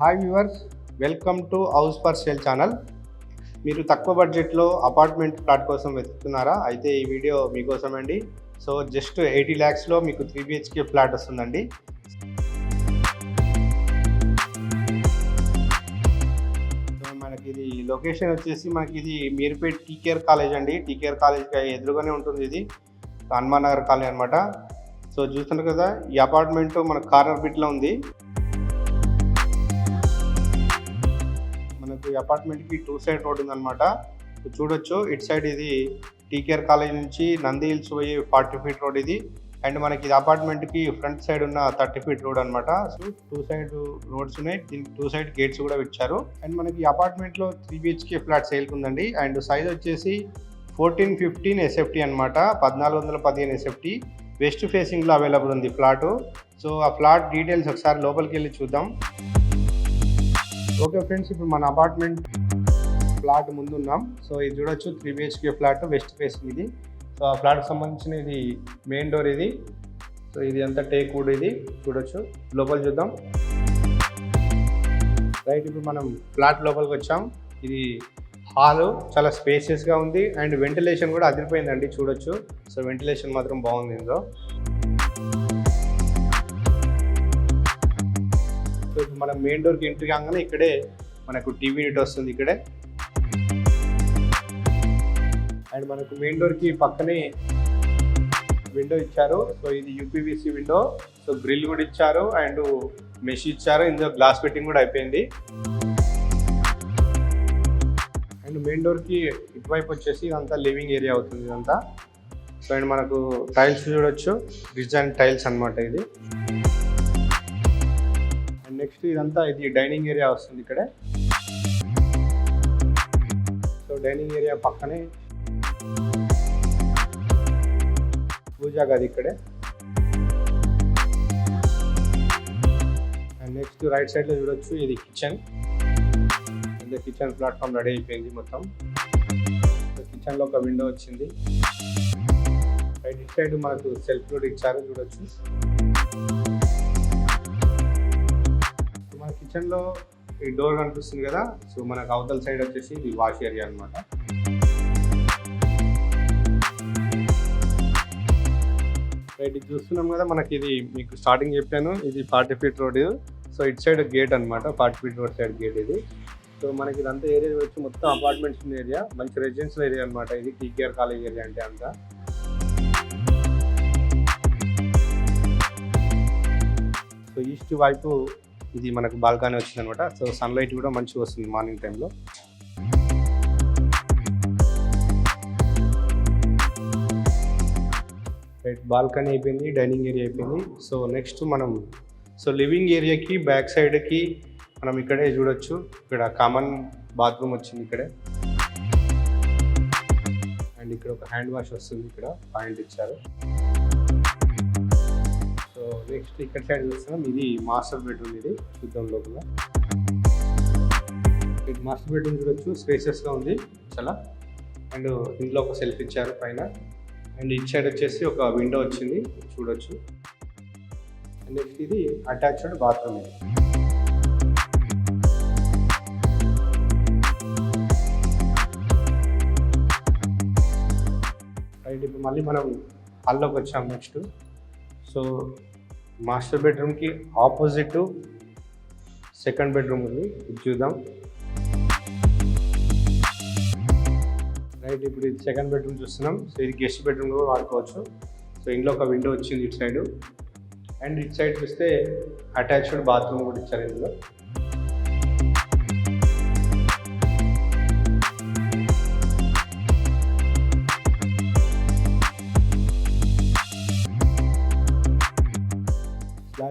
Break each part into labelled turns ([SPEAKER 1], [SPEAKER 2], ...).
[SPEAKER 1] Hi viewers welcome to house for sale channel మీరు తక్కువ బడ్జెట్లో అపార్ట్మెంట్ ప్లాట్ కోసం వెతుకుతున్నారా? అయితే ఈ వీడియో మీకోసం అండి సో జస్ట్ ఎయిటీ ల్యాక్స్లో మీకు త్రీ బిహెచ్కే ఫ్లాట్ వస్తుందండి. మనకి ఇది లొకేషన్ వచ్చేసి మనకి ఇది మీర్పేట్ టీకేఆర్ కాలేజ్ అండి. టీకేఆర్ కాలేజ్కి ఎదురుగానే ఉంటుంది ఇది. హనుమాన్ నగర్ కాలేజ్ అనమాట సో చూస్తున్నారు కదా ఈ అపార్ట్మెంట్ మన కార్నర్ బిట్లో ఉంది. ఈ అపార్ట్మెంట్కి టూ సైడ్ రోడ్ ఉందన్నమాట. చూడొచ్చు. ఇటు సైడ్ ఇది టీకేఆర్ కాలేజ్ నుంచి నంది హిల్స్ పోయి ఫార్టీ ఫీట్ రోడ్ ఇది. అండ్ మనకి ఇది అపార్ట్మెంట్కి ఫ్రంట్ సైడ్ ఉన్న థర్టీ ఫీట్ రోడ్ అనమాట సో టూ సైడ్ రోడ్స్ ఉన్నాయి. దీనికి టూ సైడ్ గేట్స్ కూడా ఇచ్చారు. అండ్ మనకి అపార్ట్మెంట్లో త్రీ బిహెచ్కే ఫ్లాట్ సేల్కుందండి అండ్ సైజ్ వచ్చేసి ఫోర్టీన్ ఫిఫ్టీన్ ఎస్ఎఫ్టీ అనమాట పద్నాలుగు వందల పదిహేను ఎస్ఎఫ్టీ వెస్ట్ ఫేసింగ్లో అవైలబుల్ ఉంది ఫ్లాట్ సో ఆ ఫ్లాట్ డీటెయిల్స్ ఒకసారి లోపలికి వెళ్ళి చూద్దాం. ఓకే ఫ్రెండ్స్ ఇప్పుడు మన అపార్ట్మెంట్ ఫ్లాట్ ముందున్నాం. సో ఇది చూడొచ్చు three BHK flat west face ఇది సో ఆ ఫ్లాట్కి సంబంధించిన ఇది మెయిన్ డోర్ ఇది. సో ఇది అంతా టేక్ వుడ్ ఇది. చూడొచ్చు లోపల చూద్దాం. రైట్ ఇప్పుడు మనం ఫ్లాట్ లోపలికి వచ్చాం. ఇది హాల్ చాలా స్పేసియస్గా ఉంది. అండ్ వెంటిలేషన్ కూడా అదిరిపోయిందండి చూడొచ్చు. సో వెంటిలేషన్ మాత్రం బాగుంది ఇందులో. సో మనం మెయిన్ డోర్కి ఎంట్రీ కాగానే ఇక్కడే మనకు టీవీ యూనిట్ వస్తుంది ఇక్కడే. అండ్ మనకు మెయిన్ డోర్కి పక్కనే విండో ఇచ్చారు. సో ఇది యూపీవీసీ విండో సో గ్రిల్ కూడా ఇచ్చారు అండ్ మెష్ ఇచ్చారు. ఇందులో గ్లాస్ ఫిట్టింగ్ కూడా అయిపోయింది. అండ్ మెయిన్ డోర్కి ఇటువైపు వచ్చేసి ఇదంతా లివింగ్ ఏరియా అవుతుంది ఇదంతా. సో అండ్ మనకు టైల్స్ చూడొచ్చు. డిజైన్ టైల్స్ అన్నమాట ఇది. నెక్స్ట్ ఇదంతా ఇది డైనింగ్ ఏరియా వస్తుంది ఇక్కడే. సో డైనింగ్ ఏరియా పక్కనే పూజా గది ఇక్కడే. అండ్ నెక్స్ట్ రైట్ సైడ్లో చూడొచ్చు ఇది కిచెన్. ఇది కిచెన్ ప్లాట్ఫామ్ రెడీ అయిపోయింది మొత్తం. కిచెన్లో ఒక విండో వచ్చింది. రైట్ సైడ్ మనకు సెల్ఫ్ లోడ్ ఇచ్చారు చూడొచ్చు. కిచెన్లో ఈ డోర్ కనిపిస్తుంది కదా సో మనకు అవతల సైడ్ వచ్చేసి ఇది వాష్ ఏరియా అనమాట రైట్ ఇది చూస్తున్నాం కదా మనకి ఇది మీకు స్టార్టింగ్ చెప్పాను ఇది forty feet road so it side gate అనమాట forty feet road side gate ఇది. సో మనకి ఇదంతా ఏరియా వచ్చి మొత్తం అపార్ట్మెంట్స్ ఉన్న ఏరియా మంచి రెసిడెన్షియల్ ఏరియా అనమాట ఇది టీకేఆర్ కాలేజ్ ఏరియా అంటే అంతా. సో ఈస్ట్ వైపు ఇది మనకు బాల్కనీ వచ్చింది అనమాట సో సన్లైట్ కూడా మంచిగా వస్తుంది మార్నింగ్ టైంలో రైట్ బాల్కనీ అయిపోయింది డైనింగ్ ఏరియా అయిపోయింది. సో నెక్స్ట్ మనం సో లివింగ్ ఏరియాకి బ్యాక్ సైడ్కి మనం ఇక్కడే చూడొచ్చు. ఇక్కడ కామన్ బాత్రూమ్ వచ్చింది ఇక్కడే. అండ్ ఇక్కడ ఒక హ్యాండ్ వాష్ వస్తుంది ఇక్కడ పాయింట్ ఇచ్చారు. నెక్స్ట్ ఇక్కడ సైడ్ చూస్తున్నాం ఇది మాస్టర్ బెడ్రూమ్ ఇది. చూద్దాం లోపల. ఇది మాస్టర్ బెడ్రూమ్ చూడొచ్చు. స్పేసెస్గా ఉంది. చాలా. అండ్ ఇందులో ఒక సెల్ఫ్ ఇచ్చారు పైన. అండ్ ఇటు సైడ్ వచ్చేసి ఒక విండో వచ్చింది. చూడొచ్చు. నెక్స్ట్ ఇది అటాచ్డ్ బాత్రూమ్ ఇది. రైట్ ఇప్పుడు మళ్ళీ మనం హాల్లోకి వచ్చాం నెక్స్ట్ సో మాస్టర్ బెడ్రూమ్కి ఆపోజిట్ సెకండ్ బెడ్రూమ్ ఉంది. ఇది చూద్దాం. రైట్ ఇప్పుడు ఇది సెకండ్ బెడ్రూమ్ చూస్తున్నాం. సో ఇది గెస్ట్ బెడ్రూమ్ కూడా వాడుకోవచ్చు. సో ఇంట్లో ఒక విండో వచ్చింది ఇటు సైడు. అండ్ ఇటు సైడ్ చూస్తే అటాచ్డ్ బాత్రూమ్ కూడా ఇచ్చారు ఇందులో.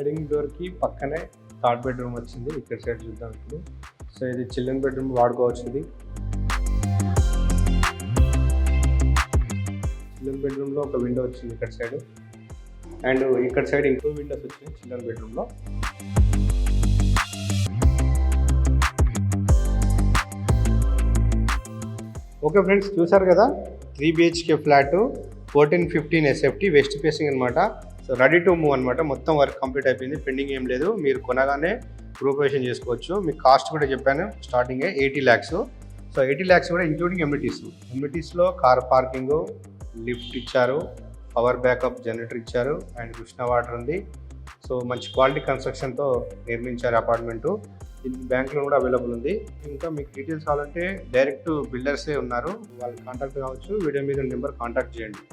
[SPEAKER 1] స్లైడింగ్ డోర్కి పక్కనే థర్డ్ బెడ్రూమ్ వచ్చింది. ఇక్కడ సైడ్ చూద్దాం ఇప్పుడు. సో ఇది చిల్డ్రన్ బెడ్రూమ్ వాడుకోవచ్చు ఇది చిల్డ్రన్ బెడ్రూమ్లో ఒక విండో వచ్చింది ఇక్కడ సైడ్. అండ్ ఇక్కడ సైడ్ ఇంకో విండోస్ వచ్చినాయి చిల్డ్రన్ బెడ్రూమ్లో. ఓకే ఫ్రెండ్స్ చూసారు కదా? Three BHK flat fourteen fifteen SFT west facing అనమాట సో రెడీ టు మూవ్ అనమాట మొత్తం వర్క్ కంప్లీట్ అయిపోయింది. పెండింగ్ ఏం లేదు. మీరు కొనగానే గ్రూపేషన్ చేసుకోవచ్చు. మీకు కాస్ట్ కూడా చెప్పాను starting eighty lakhs. So eighty lakhs కూడా ఇంక్లూడింగ్ ఎమ్యూటీస్ ఎమ్యూటీస్లో కార్ పార్కింగ్ లిఫ్ట్ ఇచ్చారు. పవర్ బ్యాకప్ జనరేటర్ ఇచ్చారు. అండ్ కృష్ణ వాటర్ ఉంది. సో మంచి క్వాలిటీ కన్స్ట్రక్షన్తో నిర్మించారు అపార్ట్మెంటు. దీనికి బ్యాంక్ లోన్ కూడా అవైలబుల్ ఉంది. ఇంకా మీకు డీటెయిల్స్ కావాలంటే డైరెక్ట్ బిల్డర్సే ఉన్నారు. వాళ్ళు కాంటాక్ట్ కావచ్చు. వీడియో మీద నెంబర్ కాంటాక్ట్ చేయండి.